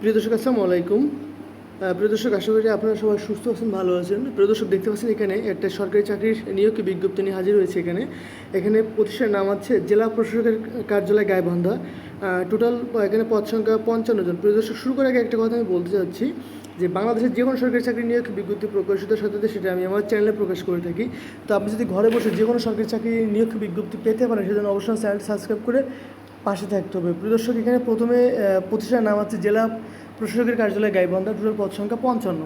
প্রিয় দর্শক, আসসালামু আলাইকুম। প্রিয় দর্শক, আশা করি আপনারা সবাই সুস্থ আছেন, ভালো আছেন। প্রিয় দর্শক, দেখতে পাচ্ছেন এখানে একটা সরকারি চাকরির নিয়োগ বিজ্ঞপ্তি নিয়ে হাজির হয়েছে এখানে। এখানে প্রতিষ্ঠানের নাম আছে জেলা প্রশাসকের কার্যালয় গাইবান্ধা। টোটাল এখানে পদ সংখ্যা পঞ্চান্ন জন। প্রিয় দর্শক, শুরু করার আগে একটা কথা আমি বলতে চাচ্ছি যে, বাংলাদেশের যে কোনো সরকারি চাকরি নিয়োগ বিজ্ঞপ্তি প্রকাশিত সাথে সেটা আমি আমার চ্যানেলে প্রকাশ করে থাকি। তো আপনি যদি ঘরে বসে যে কোনো সরকারি চাকরি নিয়োগ বিজ্ঞপ্তি পেতে পারেন, সেজন্য অবশ্যই চ্যানেলটি সাবস্ক্রাইব করে পাশে থাকতে হবে। প্রিয় দর্শক, এখানে প্রথমে প্রতিষ্ঠানের নাম আছে জেলা প্রশাসকের কার্যালয় গাইবান্ধা টোটাল পদ সংখ্যা পঞ্চান্ন।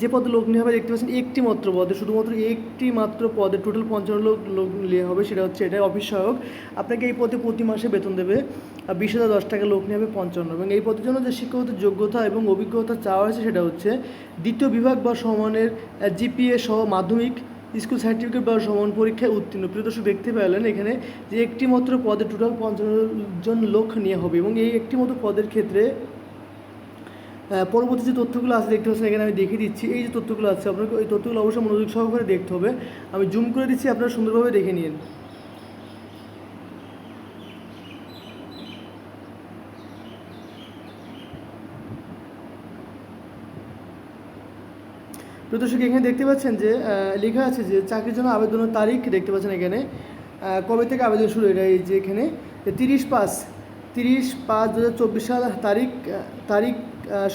যে পদে লোক নেওয়া হবে, দেখতে পাচ্ছেন একটি মাত্র পদে, শুধুমাত্র একটি মাত্র পদে টোটাল পঞ্চান্ন লোক লোক নেওয়া হবে, সেটা হচ্ছে এটা অফিস সহায়ক। আপনাকে এই পদে প্রতি মাসে বেতন দেবে বিশ হাজার দশ টাকা লোক নেওয়া হবে পঞ্চান্ন। এবং এই পদের জন্য যে শিক্ষাগত যোগ্যতা এবং অভিজ্ঞতা চাওয়া হয়েছে, সেটা হচ্ছে দ্বিতীয় বিভাগ বা সমানের জিপিএ সহ মাধ্যমিক স্কুল সার্টিফিকেট বা সমান পরীক্ষায় উত্তীর্ণ। প্রিয় দর্শক, দেখতে পেলেন এখানে যে একটি মাত্র পদে টোটাল পঞ্চান্ন জন লোক নেওয়া হবে এবং এই একটি মাত্র পদের ক্ষেত্রে পরবর্তী যে তথ্যগুলো আছে দেখতে পাচ্ছেন, এখানে আমি দেখিয়ে দিচ্ছি। এই যে তথ্যগুলো আছে, আপনাকে ওই তথ্যগুলো অবশ্যই মনোযোগ সহকারে দেখতে হবে। আমি জুম করে দিচ্ছি, আপনারা সুন্দরভাবে দেখে নিন। প্রদর্শক এখানে দেখতে পাচ্ছেন যে লেখা আছে যে, চাকরির জন্য আবেদনের তারিখ দেখতে পাচ্ছেন এখানে। কবে থেকে আবেদন শুরু এটা এই যে এখানে? তিরিশ পাঁচ তিরিশ পাঁচ দু হাজার চব্বিশ সাল তারিখ তারিখ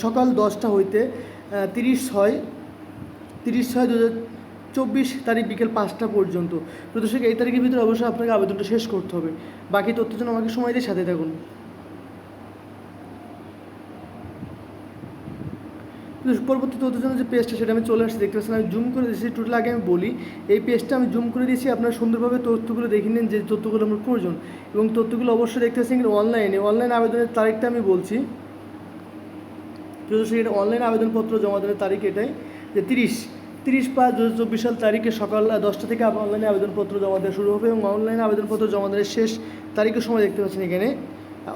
সকাল দশটা হইতে তিরিশ ছয় তিরিশ ছয় দু হাজার চব্বিশ তারিখ বিকেল পাঁচটা পর্যন্ত। প্রদর্শক, এই তারিখের ভিতরে অবশ্যই আপনাকে আবেদনটা শেষ করতে হবে। বাকি তথ্যের জন্য আমাকে সময় দিয়ে সাথে থাকুন। কিন্তু পরবর্তী তথ্যের জন্য যে পেজটা সেটা আমি চলে আসছি, দেখতে পাচ্ছেন, আমি জুম করে দিয়েছি টোটাল আগে আমি বলি, এই পেজটা আমি জুম করে দিয়েছি, আপনারা সুন্দরভাবে তথ্যগুলো দেখে নিন যে তথ্যগুলো আমার প্রয়োজন। এবং তথ্যগুলো অবশ্যই দেখতে পাচ্ছেন অনলাইনে অনলাইন আবেদনের তারিখটা আমি বলছি। যদি সেটা অনলাইন আবেদনপত্র জমা দেওয়ার তারিখ এটাই, যে তিরিশ তিরিশ পাঁচ দু চব্বিশ সাল তারিখে সকাল দশটা থেকে অনলাইনে আবেদনপত্র জমা দেওয়া শুরু হবে এবং অনলাইনে আবেদনপত্র জমা দেওয়ার শেষ তারিখের সময় দেখতে পাচ্ছেন এখানে।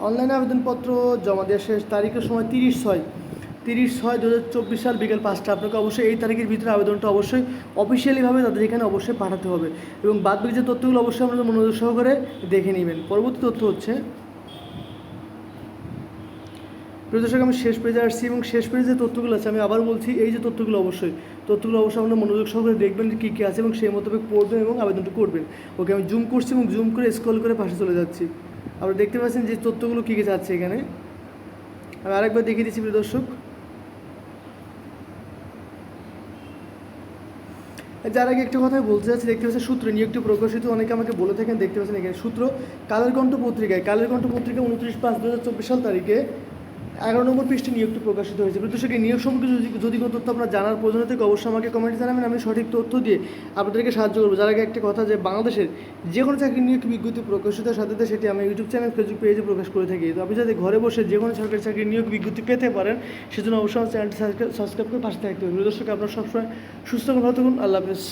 অনলাইনে আবেদনপত্র জমা দেওয়ার শেষ তারিখের সময় তিরিশ ছয় তিরিশ ছয় দু চব্বিশ সাল বিকেল পাঁচটা। আপনাকে অবশ্যই এই তারিখের ভিতরে আবেদনটা অবশ্যই অফিসিয়ালিভাবে তাদের এখানে অবশ্যই পাঠাতে হবে। এবং বাদ বাকি যে তথ্যগুলো অবশ্যই আপনাদের মনোযোগ সহকারে দেখে নেবেন। পরবর্তী তথ্য হচ্ছে প্রদর্শক আমি শেষ পেজে আসছি এবং শেষ পেজে যে তথ্যগুলো আছে, আমি আবার বলছি, এই যে তথ্যগুলো অবশ্যই তথ্যগুলো অবশ্যই আপনার মনোযোগ সহকারে দেখবেন কী কী আছে এবং সেই মোতাবেক পড়বেন এবং আবেদনটা করবেন। ওকে, আমি জুম করছি এবং জুম করে স্ক্রল করে পাশে চলে যাচ্ছি। আপনারা দেখতে পাচ্ছেন যে তথ্যগুলো কী কী যাচ্ছে এখানে। আমি আরেকবার দেখিয়ে দিচ্ছি, প্রিয় দর্শক। যার আগে একটা কথাই বলতে চাচ্ছি, দেখতে পাচ্ছি সূত্র, নিয়োগটি প্রকাশিত, অনেকে আমাকে বলে থাকেন, দেখতে পাচ্ছেন এখানে সূত্র, কালের কণ্ঠ পত্রিকায়, কালের কণ্ঠ পত্রিকা উনত্রিশ পাঁচ দু সাল তারিখে এগারো নম্বর পৃষ্ঠে নিয়োগটি প্রকাশিত হয়েছে। সেখানে নিয়োগ সম্পর্কে যদি যদি কোনো তথ্য আপনার জানার প্রয়োজন থেকে অবশ্যই আমাকে কমেন্টে জানাবেন, আমি সঠিক তথ্য দিয়ে আপনাদেরকে সাহায্য করব। যার আগে একটা কথা যে, বাংলাদেশের যে কোনো চাকরি নিয়োগ বিজ্ঞপ্তি প্রকাশিত সাথে সেটি আমি ইউটিউব চ্যানেল, ফেসবুক পেজে প্রকাশ করে থাকি। তো আপনি যাতে ঘরে বসে যে কোনো সরকারি চাকরি নিয়োগ বিজ্ঞপ্তি পেতে পারেন, সেজন্য অবশ্যই আমার চ্যানেলটি সাবস্ক্রাইব করে পাশে থাকতে হবে। দর্শক, আপনার সবসময় সুস্থ ভালো থাকুন, আল্লাহ হাফেজ।